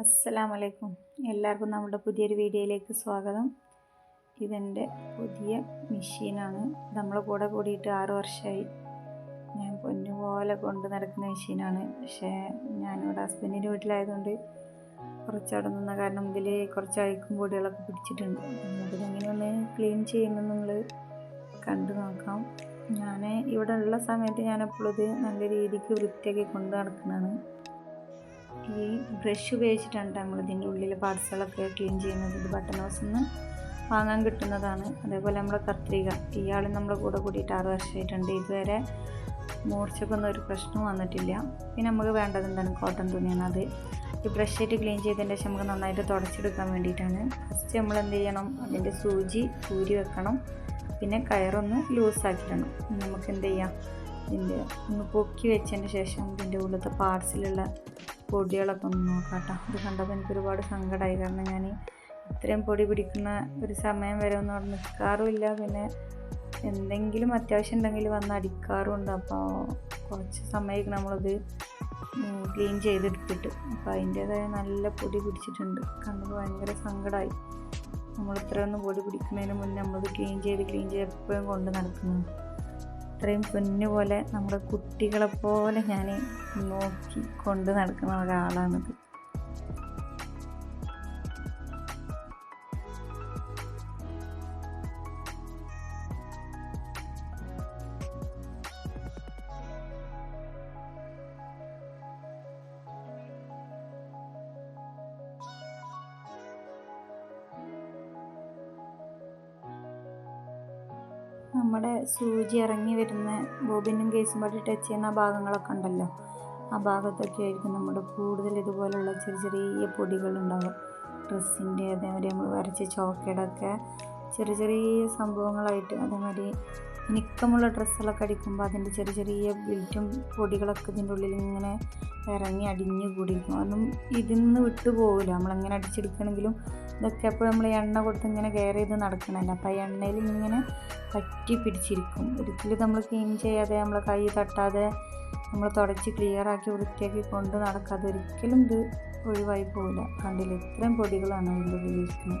അസ്സലാമലൈക്കും. എല്ലാവർക്കും നമ്മുടെ പുതിയൊരു വീഡിയോയിലേക്ക് സ്വാഗതം. ഇതെന്റെ പുതിയ മെഷീനാണ്. നമ്മളെ കൂടെ കൂടിയിട്ട് ആറ് വർഷമായി ഞാൻ പൊന്നുപോലെ കൊണ്ട് നടക്കുന്ന മെഷീനാണ്. പക്ഷേ ഞാനിവിടെ ഹസ്ബൻഡിന്റെ വീട്ടിലായതുകൊണ്ട് കുറച്ചവിടെ നിന്ന കാരണം ഇതിൽ കുറച്ച് അഴുക്കും പൊടികളൊക്കെ പിടിച്ചിട്ടുണ്ട്. നമുക്കിതെങ്ങനെ ഒന്ന് ക്ലീൻ ചെയ്യുന്നത് നമ്മൾ കണ്ടു നോക്കാം. ഞാൻ ഇവിടെ ഉള്ള സമയത്ത് ഞാൻ എപ്പോഴും ഇത് നല്ല രീതിക്ക് വൃത്തിയാക്കി കൊണ്ട് നടക്കുന്നതാണ്. ഈ ബ്രഷ് ഉപയോഗിച്ചിട്ടാണ് നമ്മൾ ഇതിന്റെ ഉള്ളിലെ പാർട്സുകളൊക്കെ ക്ലീൻ ചെയ്യുന്നത്. ഇത് ബട്ടൺ നിന്ന് വാങ്ങാൻ കിട്ടുന്നതാണ്. അതേപോലെ നമ്മുടെ കത്രിക. ഇയാൾ നമ്മുടെ കൂടെ കൂടിയിട്ട് ആറ് വർഷമായിട്ടുണ്ട് ഇതുവരെ മൂർച്ചക്കൊന്നും ഒരു പ്രശ്നവും വന്നിട്ടില്ല. പിന്നെ നമുക്ക് വേണ്ടത് എന്താണ്? കോട്ടൺ തുണിയാണ് അത്. ഈ ബ്രഷ് ആയിട്ട് ക്ലീൻ ചെയ്തതിന്റെ ശേഷം നമുക്ക് നന്നായിട്ട് തുടച്ചെടുക്കാൻ വേണ്ടിയിട്ടാണ്. ഫസ്റ്റ് നമ്മൾ എന്ത് ചെയ്യണം? അതിന്റെ സൂചി ഊരി വെക്കണം. പിന്നെ കയറൊന്ന് ലൂസാക്കിയിടണം നമുക്ക് എന്ത് ചെയ്യാം? ഇതിന്റെ ഒന്ന് പൊക്കി വെച്ചതിന് ശേഷം ഇതിന്റെ ഉള്ളിലത്തെ പാർട്സിലുള്ള പൊടികളൊക്കെ ഒന്ന് നോക്കാം കേട്ടോ ഇത് കണ്ടപ്പോൾ എനിക്ക് ഒരുപാട് സങ്കടമായി. കാരണം ഞാൻ ഇത്രയും പൊടി പിടിക്കുന്ന ഒരു സമയം വരെ ഒന്നും അവിടെ നിൽക്കാറുമില്ല പിന്നെ എന്തെങ്കിലും അത്യാവശ്യം ഉണ്ടെങ്കിൽ വന്ന് അടിക്കാറുണ്ട് അപ്പോൾ കുറച്ച് സമയം നമ്മളത് ക്ലീൻ ചെയ്തെടുത്തിട്ട് അപ്പോൾ അതിന്റേതായ നല്ല പൊടി പിടിച്ചിട്ടുണ്ട്. കണ്ടപ്പോൾ ഭയങ്കര സങ്കടമായി. നമ്മൾ ഇത്രയൊന്നും പൊടി പിടിക്കുന്നതിന് മുന്നേ നമ്മളത് ക്ലീൻ ചെയ്ത് ക്ലീൻ ചെയ്ത് എപ്പോഴും കൊണ്ട് നടക്കുന്നു അത്രയും പൊന്നു പോലെ നമ്മുടെ കുട്ടികളെ പോലെ ഞാൻ നോക്കി കൊണ്ട് നടക്കുന്ന ഒരാളാണിത്. നമ്മുടെ സൂചി ഇറങ്ങി വരുന്ന ബോബിനും കേസും പാടി ടച്ച് ചെയ്യുന്ന ഭാഗങ്ങളൊക്കെ ഉണ്ടല്ലോ. ആ ഭാഗത്തൊക്കെ ആയിരിക്കും നമ്മുടെ കൂടുതൽ ഇതുപോലുള്ള ചെറിയ ചെറിയ പൊടികളുണ്ടാവുക ഡ്രസ്സിന്റെ അതേമാതിരി നമ്മൾ വരച്ച ചോക്കേടൊക്കെ ചെറിയ ചെറിയ സംഭവങ്ങളായിട്ട് അതേമാതിരി നിക്കമുള്ള ഡ്രസ്സുകളൊക്കെ അടിക്കുമ്പോൾ അതിന്റെ ചെറിയ ചെറിയ ബിൽറ്റും പൊടികളൊക്കെ ഇതിന്റെ ഉള്ളിൽ ഇങ്ങനെ ഇറങ്ങി അടിഞ്ഞു കൂടിയിരിക്കും. അതൊന്നും ഇതിൽ നിന്ന് വിട്ടു പോകില്ല നമ്മളെങ്ങനെ അടിച്ചെടുക്കണമെങ്കിലും ഇതൊക്കെ എപ്പോഴും നമ്മൾ എണ്ണ കൊടുത്ത് ഇങ്ങനെ കെയർ ചെയ്ത് നടക്കണമല്ലോ അപ്പോൾ ആ എണ്ണയിൽ ഇങ്ങനെ പറ്റി പിടിച്ചിരിക്കും. ഒരിക്കലും നമ്മൾ ക്ലീൻ ചെയ്യാതെ നമ്മൾ കൈ തട്ടാതെ നമ്മൾ തുടച്ച് ക്ലിയർ ആക്കി വൃത്തിയാക്കി കൊണ്ട് നടക്കാതെ ഒരിക്കലും ഇത് ഒഴിവായി പോകില്ല കണ്ടില്ല? ഇത്രയും പൊടികളാണ് അതിന്റെ ഉള്ളിലിരിക്കുന്നത്.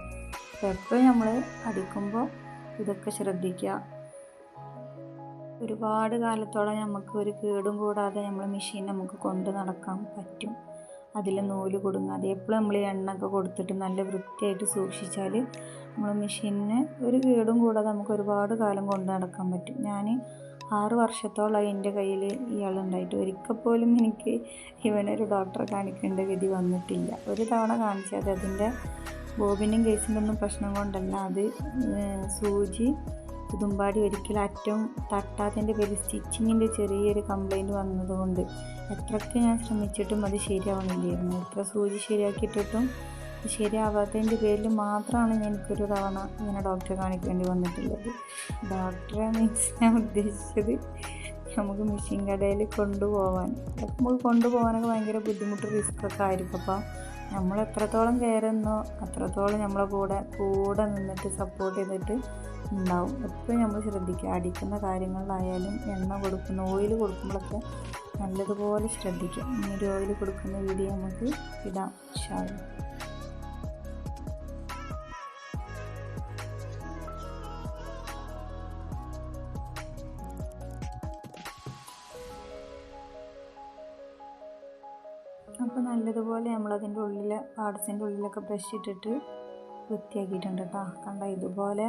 അപ്പോൾ എപ്പോഴും നമ്മൾ അടിക്കുമ്പോൾ ഇതൊക്കെ ശ്രദ്ധിക്കുക. ഒരുപാട് കാലത്തോളം നമുക്ക് ഒരു കേടും കൂടാതെ നമ്മൾ മെഷീൻ നമുക്ക് കൊണ്ട് നടക്കാൻ പറ്റും. അതിൽ നൂൽ കൊടുങ്ങാതെ എപ്പോഴും നമ്മൾ എണ്ണയൊക്കെ കൊടുത്തിട്ട് നല്ല വൃത്തിയായിട്ട് സൂക്ഷിച്ചാൽ നമ്മൾ മെഷീനിന് ഒരു കേടും കൂടാതെ നമുക്ക് ഒരുപാട് കാലം കൊണ്ട് നടക്കാൻ പറ്റും. ഞാൻ ആറ് വർഷത്തോളമായി എന്റെ കയ്യിൽ ഇയാളുണ്ടായിട്ട്. ഒരിക്കൽ പോലും എനിക്ക് ഇവനൊരു ഡോക്ടറെ കാണിക്കേണ്ട ഗതി വന്നിട്ടില്ല. ഒരു തവണ കാണിച്ചാൽ അതിന്റെ ബോബിനും കേസിന്റെ ഒന്നും പ്രശ്നം കൊണ്ടല്ല. അത് സൂചി തുമ്പാടി ഒരിക്കലും അറ്റം തട്ടാത്തതിന്റെ പേര് സ്റ്റിച്ചിങ്ങിന്റെ ചെറിയൊരു കംപ്ലൈന്റ് വന്നതുകൊണ്ട് എത്രയൊക്കെ ഞാൻ ശ്രമിച്ചിട്ടും അത് ശരിയാവണില്ലായിരുന്നു. എത്ര സൂചി ശരിയാക്കിയിട്ടിട്ടും ശരിയാവാത്തതിന്റെ പേരിൽ മാത്രമാണ് എനിക്കൊരു തവണ ഇങ്ങനെ ഡോക്ടറെ കാണിക്കേണ്ടി വന്നിട്ടുള്ളത്. ഡോക്ടറെ മീൻസ് ഞാൻ ഉദ്ദേശിച്ചത് നമുക്ക് മെഷീൻ കടയിൽ കൊണ്ടുപോകാൻ നമുക്ക് കൊണ്ടുപോകാനൊക്കെ ഭയങ്കര ബുദ്ധിമുട്ട് റിസ്ക്കൊക്കെ ആയിരിക്കും. അപ്പോൾ നമ്മൾ എത്രത്തോളം കയറുന്നോ അത്രത്തോളം നമ്മളെ കൂടെ കൂടെ നിന്നിട്ട് സപ്പോർട്ട് ചെയ്തിട്ട് ഉണ്ടാവും. എപ്പോഴും നമ്മൾ ശ്രദ്ധിക്കുക. അടിക്കുന്ന കാര്യങ്ങളിലായാലും എണ്ണ കൊടുക്കുന്ന ഓയിൽ കൊടുക്കുമ്പോഴൊക്കെ നല്ലതുപോലെ ശ്രദ്ധിക്കുക. ഇങ്ങനൊരു ഓയിൽ കൊടുക്കുന്ന വീഡിയോ നമുക്ക് ഇടാം ഷാവും അപ്പോൾ നല്ലതുപോലെ നമ്മളതിന്റെ ഉള്ളിൽ പാർട്സിന്റെ ഉള്ളിലൊക്കെ ബ്രഷ് ഇട്ടിട്ട് വൃത്തിയാക്കിയിട്ടുണ്ട് കേട്ടോ. കണ്ട? ഇതുപോലെ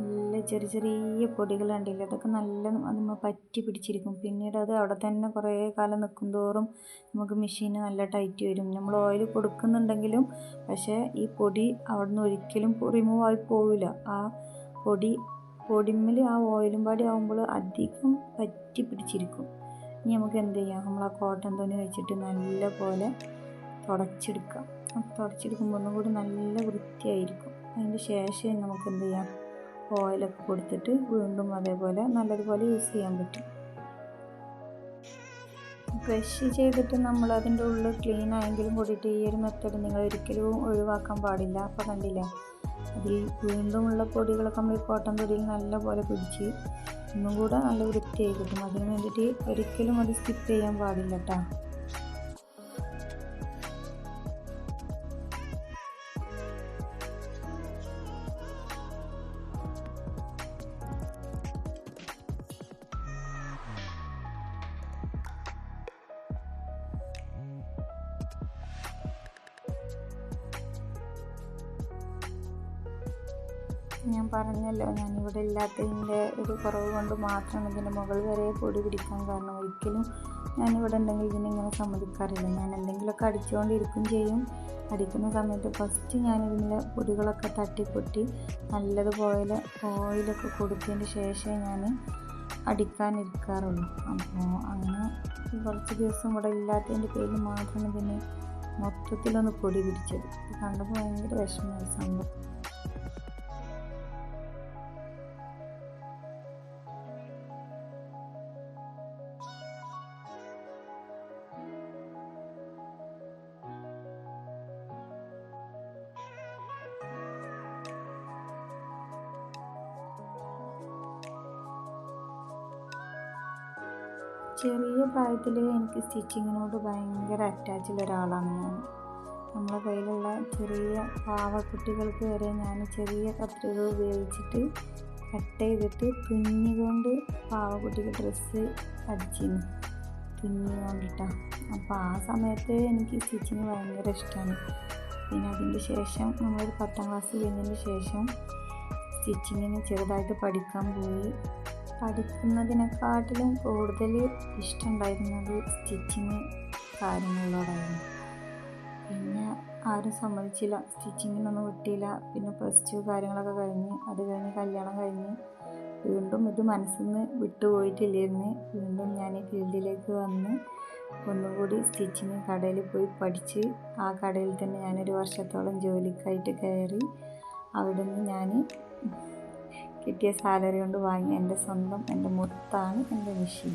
നല്ല ചെറിയ ചെറിയ പൊടികൾ അതൊക്കെ നല്ല നമ്മൾ പറ്റി പിടിച്ചിരിക്കും. പിന്നീട് അത് അവിടെ തന്നെ കുറേ കാലം നിൽക്കും തോറും നമുക്ക് മെഷീന് നല്ല ടൈറ്റ് വരും. നമ്മൾ ഓയിൽ കൊടുക്കുന്നുണ്ടെങ്കിലും പക്ഷേ ഈ പൊടി അവിടെ നിന്ന് ഒരിക്കലും റിമൂവ് ആയി പോവില്ല. ആ പൊടി പൊടിമ്മൽ ആ ഓയിലും പാടി ആകുമ്പോൾ അധികം പറ്റി പിടിച്ചിരിക്കും. ഇനി നമുക്ക് എന്ത് ചെയ്യാം? നമ്മൾ ആ കോട്ടൺ തുണി വെച്ചിട്ട് നല്ല പോലെ തുടച്ചെടുക്കാം. തുടച്ചെടുക്കുമ്പോൾ ഒന്നും കൂടി നല്ല വൃത്തിയായിരിക്കും. അതിന് ശേഷം നമുക്ക് എന്ത് ചെയ്യാം? ഓയിലൊക്കെ കൊടുത്തിട്ട് വീണ്ടും അതേപോലെ നല്ലതുപോലെ യൂസ് ചെയ്യാൻ പറ്റും. ബ്രഷ് ചെയ്തിട്ട് നമ്മൾ അതിന്റെ ഉള്ളിൽ ക്ലീൻ ആയെങ്കിലും കൂടിയിട്ട് ഈ ഒരു മെത്തേഡ് നിങ്ങൾ ഒരിക്കലും ഒഴിവാക്കാൻ പാടില്ല. അപ്പോൾ കണ്ടില്ലേ? അതിൽ വീണ്ടുമുള്ള പൊടികളൊക്കെ നമ്മൾ കോട്ടൺ പൊടിയിൽ നല്ലപോലെ പിടിച്ച് ഒന്നും കൂടെ നല്ല വൃത്തിയായി കിട്ടും. അതിന് വേണ്ടിയിട്ട് ഒരിക്കലും അത് സ്കിപ്പ് ചെയ്യാൻ പാടില്ല കേട്ടോ. ഞാൻ പറഞ്ഞല്ലോ ഞാനിവിടെ ഇല്ലാത്തതിന്റെ ഒരു കുറവ് കൊണ്ട് മാത്രമാണ് ഇതിന്റെ മുകൾ വരെ പൊടി പിടിക്കാൻ കാരണം ഒരിക്കലും ഞാനിവിടെ ഉണ്ടെങ്കിൽ ഇതിനിങ്ങനെ സമ്മതിക്കാറില്ല. ഞാൻ എന്തെങ്കിലുമൊക്കെ അടിച്ചുകൊണ്ടിരിക്കും ചെയ്യും. അടിക്കുന്ന സമയത്ത് ഫസ്റ്റ് ഞാനിതിന്റെ പൊടികളൊക്കെ തട്ടിപ്പൊട്ടി നല്ലതുപോലെ ഓയിലൊക്കെ കൊടുത്തതിന് ശേഷമേ ഞാൻ അടിക്കാനിരിക്കാറുള്ളൂ. അപ്പോൾ അങ്ങനെ കുറച്ച് ദിവസം ഇവിടെ ഇല്ലാത്തതിന്റെ പേരിൽ മാത്രമാണ് ഇതിന് മൊത്തത്തിലൊന്ന് പൊടി പിടിച്ചത്. കണ്ടപ്പോൾ ഭയങ്കര വിഷമമായി സംഭവം ചെറിയ പ്രായത്തിൽ എനിക്ക് സ്റ്റിച്ചിങ്ങിനോട് ഭയങ്കര അറ്റാച്ചുള്ള ഒരാളാണ് ഞാൻ. നമ്മളെ കയ്യിലുള്ള ചെറിയ പാവക്കുട്ടികൾക്ക് വരെ ഞാൻ ചെറിയ കത്രിക ഉപയോഗിച്ചിട്ട് കട്ട് ചെയ്തിട്ട് തുന്നികൊണ്ട് പാവക്കുട്ടിക്ക് ഡ്രസ്സ് അടിച്ചിരുന്നു തുന്നിക്കൊണ്ടിട്ടാണ് അപ്പോൾ ആ സമയത്ത് എനിക്ക് സ്റ്റിച്ചിങ് ഭയങ്കര ഇഷ്ടമാണ് പിന്നെ അതിന്റെ ശേഷം നമ്മളൊരു പത്താം ക്ലാസ് കഴിഞ്ഞതിന് ശേഷം സ്റ്റിച്ചിങ്ങിന് ചെറുതായിട്ട് പഠിക്കാൻ പോയി. പഠിക്കുന്നതിനെക്കാട്ടിലും കൂടുതൽ ഇഷ്ടമുണ്ടായിരുന്നത് സ്റ്റിച്ചിങ് കാര്യങ്ങളിലോടായിരുന്നു പിന്നെ ആരും സമ്മതിച്ചില്ല. സ്റ്റിച്ചിങ്ങിനൊന്നും വിട്ടില്ല. പിന്നെ പ്ലസ് ടു കാര്യങ്ങളൊക്കെ കഴിഞ്ഞ് അത് കഴിഞ്ഞ് കല്യാണം കഴിഞ്ഞ് വീണ്ടും ഇത് മനസ്സിൽ നിന്ന് വിട്ടുപോയിട്ടില്ലായിരുന്നു. വീണ്ടും ഞാൻ ഫീൽഡിലേക്ക് വന്ന് ഒന്നുകൂടി സ്റ്റിച്ചിങ് കടയിൽ പോയി പഠിച്ച് ആ കടയിൽ തന്നെ ഞാനൊരു വർഷത്തോളം ജോലിക്കായിട്ട് കയറി അവിടെ നിന്ന് ഞാൻ കിട്ടിയ സാലറി കൊണ്ട് വാങ്ങിയ എന്റെ സ്വന്തം എന്റെ മുത്താണ് എന്റെ മെഷീൻ